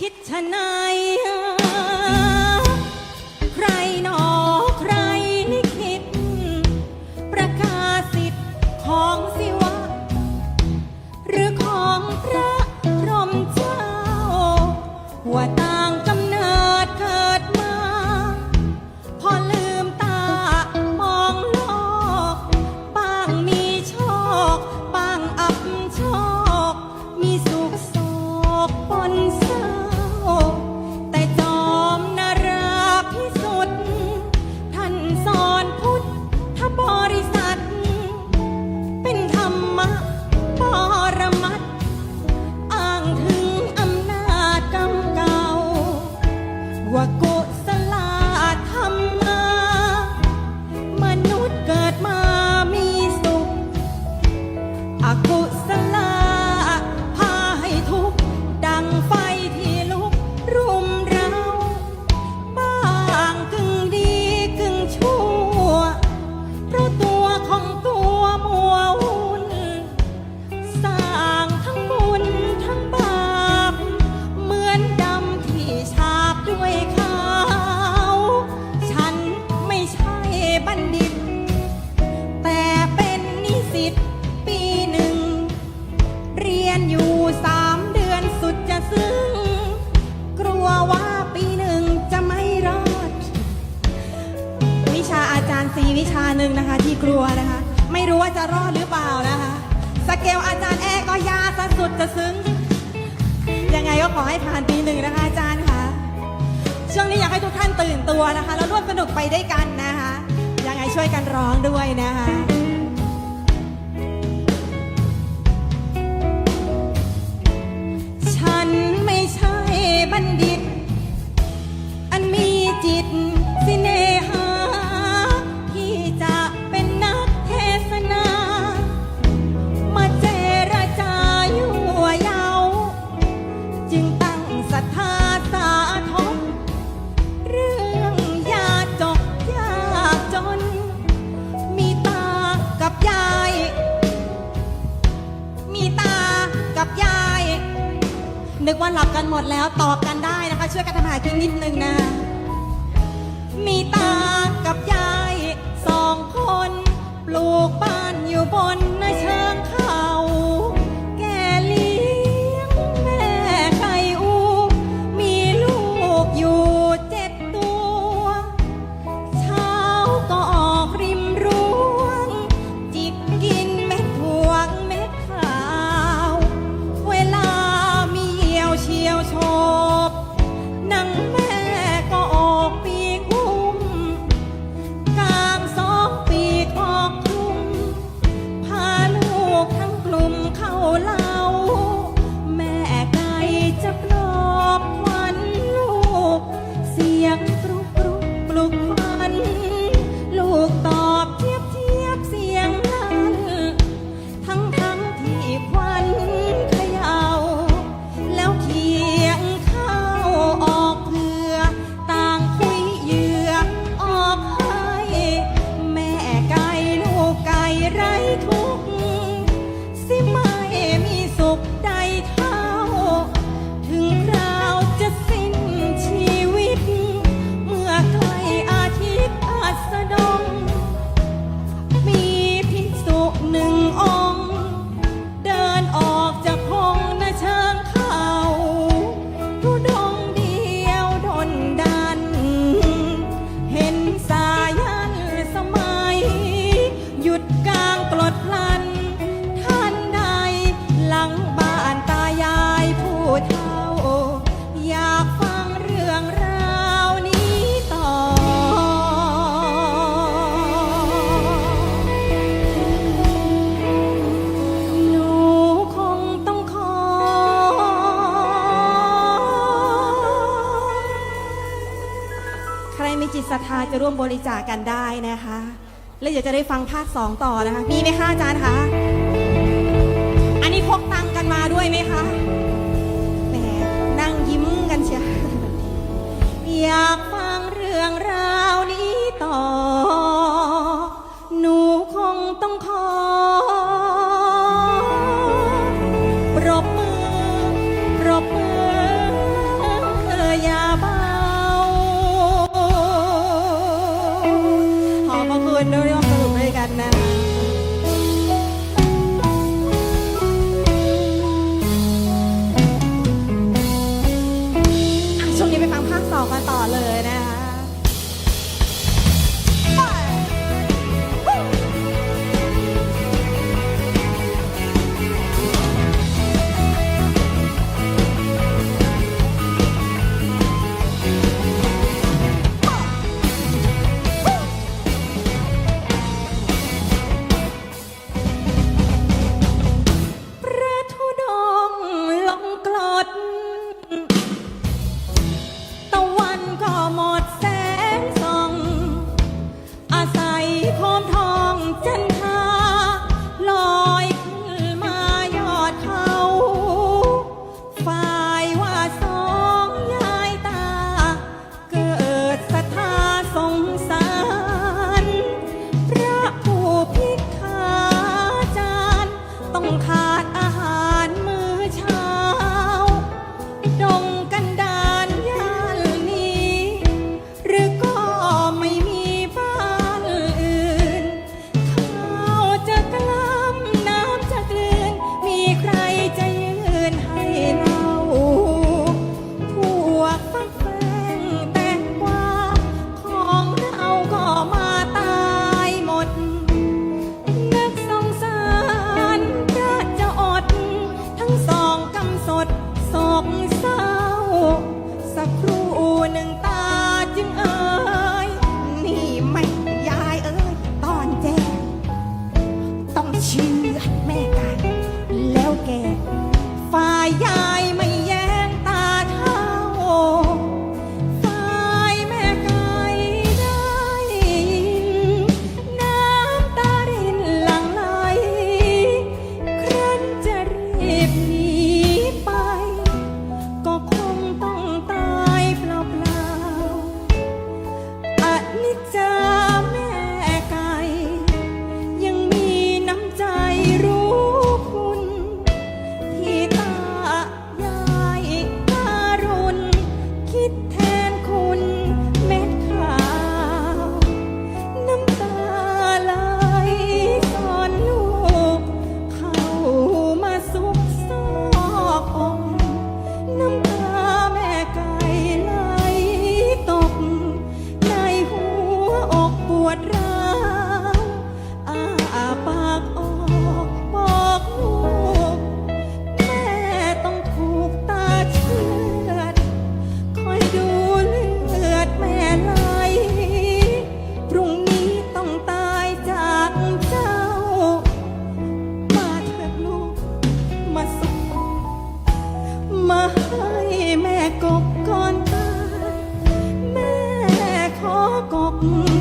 คิดชะไหน ยนอยู่สามเดือนสุดจะซึ้ง กลัวว่าปีหนึ่งจะไม่รอด วิชาอาจารย์สีวิชาหนึ่งนะคะ ที่กลัวนะคะ ไม่รู้ว่าจะรอดหรือเปล่านะคะ สเกลอาจารย์แอก็ยาซสุดจะซึ้ง ยังไงก็ขอให้ผ่านปีหนึ่งนะคะอาจารย์คะช่วงนี้อยากให้ทุกท่านตื่นตัวนะคะ แล้วร่วมสนุกไปได้วยกันนะคะ ยังไงช่วยกันร้องด้วยนะคะ บั แล้วตอบกันได้นะคะ ช่วยกันทำหากินนิดนึงนะ มีตากับยายสองคน ปลูกบ้านอยู่บนเนินเชิงเขา ไร้ มีจิตศรัทธาจะร่วมบริจาคกันได้นะคะ แล้วเดี๋ยวจะได้ฟังภาคสองต่อนะคะ มีไหมคะอาจารย์คะ ขอ amor. ชื่อแม่ไก่แล้วแกฝ่ายยาย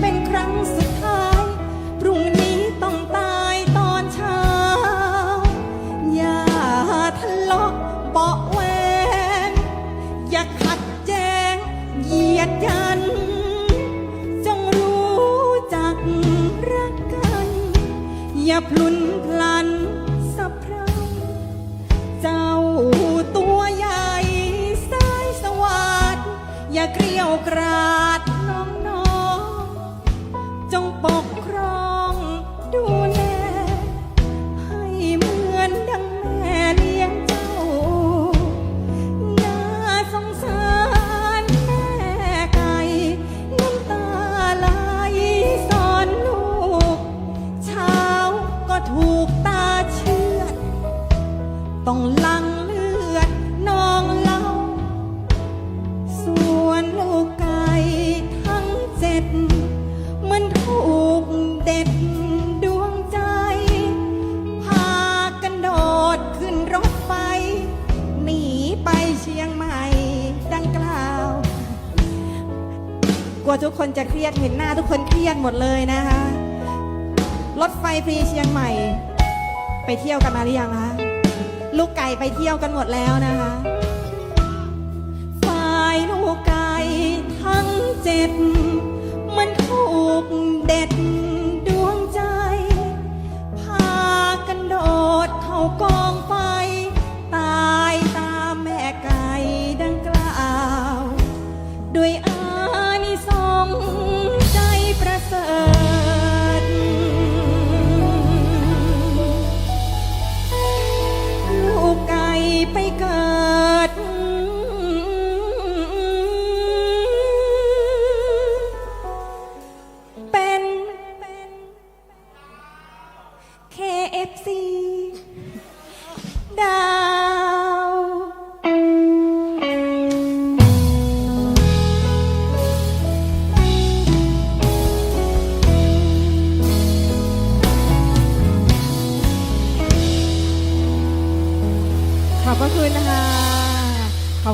เปนัวทุกคนจะเครียดเห็นหน้าทุกคนเครียดหมดเลยนะคะ รถไฟฟรีเชียงใหม่ ไปเที่ยวกันมาหรือยังคะลูกไก่ไปเที่ยวกันหมดแล้วนะคะฝ่ายลูกไก่ทั้งเจ็บมันถูก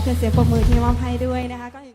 จะเสียปรบมือเทวาให้ด้วยนะคะ